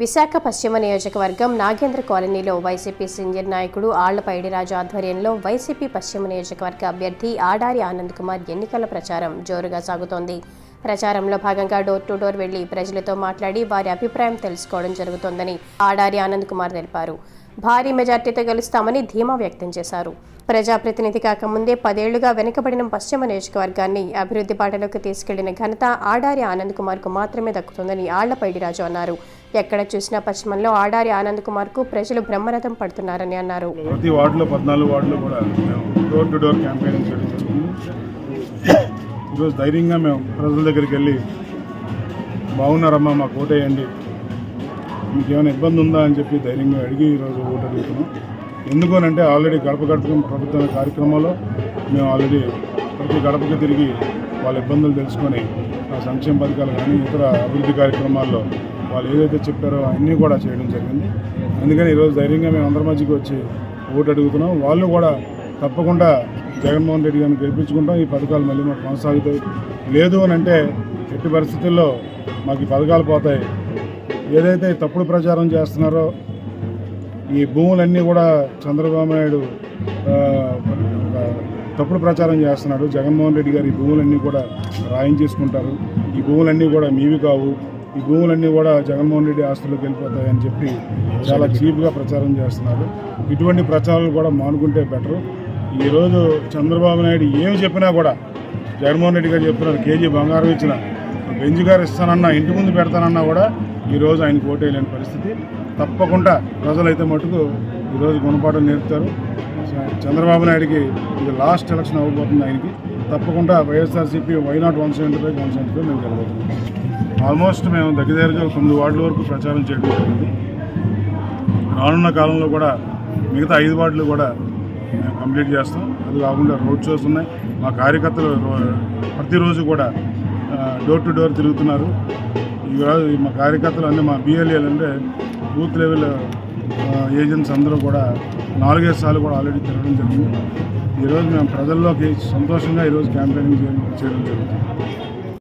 విశాఖ పశ్చిమ నియోజకవర్గం నాగేంద్ర కాలనీలో వైసీపీ సీనియర్ నాయకుడు ఆళ్ళపైడిరాజు ఆధ్వర్యంలో వైసీపీ పశ్చిమ నియోజకవర్గ అభ్యర్థి ఆడారి ఆనంద్ కుమార్ ఎన్నికల ప్రచారం జోరుగా సాగుతోంది. ప్రచారంలో భాగంగా డోర్ టు డోర్ వెళ్ళి ప్రజలతో మాట్లాడి వారి అభిప్రాయం తెలుసుకోవడం జరుగుతోందని ఆడారి ఆనంద్ కుమార్ తెలిపారు. భారీ మెజార్టీతో గెలుస్తామని ధీమా వ్యక్తం చేశారు. ప్రజాప్రతినిధి కాకముందే పదేళ్ళుగా వెనుకబడిన పశ్చిమ నియోజకవర్గాన్ని అభివృద్ధి బాటలోకి తీసుకెళ్ళిన ఘనత ఆడారి ఆనంద్ కుమార్కు మాత్రమే దక్కుతుందని ఆళ్ళపైడిరాజు అన్నారు. ఎక్కడ చూసినా పశ్చిమంలో ఆడారి ఆనంద్ కుమార్కు ప్రజలు బ్రహ్మరథం పడుతున్నారని అన్నారు. ప్రతి వార్డులో పద్నాలుగు కూడా డోర్ టు డోర్ చేయడం ఈరోజు ధైర్యంగా మేము ప్రజల దగ్గరికి వెళ్ళి బాగున్నారమ్మా మాకు ఓటేయండి. మీకు ఏమైనా ఇబ్బంది ఉందా అని చెప్పి ధైర్యంగా అడిగి ఈరోజు ఓటు అడుగుతున్నాం. ఎందుకు అని అంటే ఆల్రెడీ గడప గడప ప్రభుత్వ కార్యక్రమంలో మేము ఆల్రెడీ ప్రతి గడపకి తిరిగి వాళ్ళ ఇబ్బందులు తెలుసుకొని ఆ సంక్షేమ పథకాలు కానీ ఇతర అభివృద్ధి కార్యక్రమాల్లో వాళ్ళు ఏదైతే చెప్పారో అన్నీ కూడా చేయడం జరిగింది. అందుకని ఈరోజు ధైర్యంగా మేము అందరి మధ్యకి వచ్చి ఓటు అడుగుతున్నాం. వాళ్ళు కూడా తప్పకుండా జగన్మోహన్ రెడ్డి గారిని గెలిపించుకుంటాం. ఈ పథకాలు మళ్ళీ మాకు కొనసాగుతాయి. లేదు అని అంటే ఎట్టి పరిస్థితుల్లో మాకు ఈ పథకాలు పోతాయి. ఏదైతే తప్పుడు ప్రచారం చేస్తున్నారో ఈ భూములన్నీ కూడా చంద్రబాబు నాయుడు తప్పుడు ప్రచారం చేస్తున్నాడు. జగన్మోహన్ రెడ్డి గారు ఈ భూములన్నీ కూడా రాయించేసుకుంటారు. ఈ భూములన్నీ కూడా మీవి కావు. ఈ భూములన్నీ కూడా జగన్మోహన్ రెడ్డి ఆస్తుల్లోకి వెళ్ళిపోతాయని చెప్పి చాలా చీప్గా ప్రచారం చేస్తున్నారు ఇటువంటి ప్రచారాలు కూడా మానుకుంటే బెటరు. ఈరోజు చంద్రబాబు నాయుడు ఏమి చెప్పినా కూడా జగన్మోహన్ రెడ్డి గారు చెప్తున్నారు కేజీ బంగారం ఇచ్చిన బెంజ్ గారు ఇస్తానన్నా ఇంటి ముందు పెడతానన్నా కూడా ఈరోజు ఆయనకు ఓటేయలేని పరిస్థితి. తప్పకుండా ప్రజలైతే మటుకు ఈరోజు గుణపాఠం నేర్పుతారు. చంద్రబాబు నాయుడికి ఇది లాస్ట్ ఎలక్షన్ అవ్వబోతుంది ఆయనకి. తప్పకుండా YSRCP why not one seventy five one seventy five మేము గెలబోతున్నాం. ఆల్మోస్ట్ మేము దగ్గర దగ్గరగా తొమ్మిది వార్డుల వరకు ప్రచారం చేయడం జరిగింది. రానున్న కాలంలో కూడా మిగతా ఐదు వార్డులు కూడా కంప్లీట్ చేస్తాం. అది కాకుండా రోడ్ షోస్ ఉన్నాయి. మా కార్యకర్తలు ప్రతిరోజు కూడా డోర్ టు డోర్ తిరుగుతున్నారు. ఈరోజు మా కార్యకర్తలు అన్నీ మా బిఎల్ఏలు అంటే బూత్ లెవెల్ ఏజెంట్స్ అందరూ కూడా నాలుగైదు సార్లు కూడా ఆల్రెడీ తిరగడం జరిగింది. ఈరోజు మేము ప్రజల్లోకి సంతోషంగా ఈరోజు క్యాంపెయినింగ్ చేయడం చేయడం జరుగుతుంది.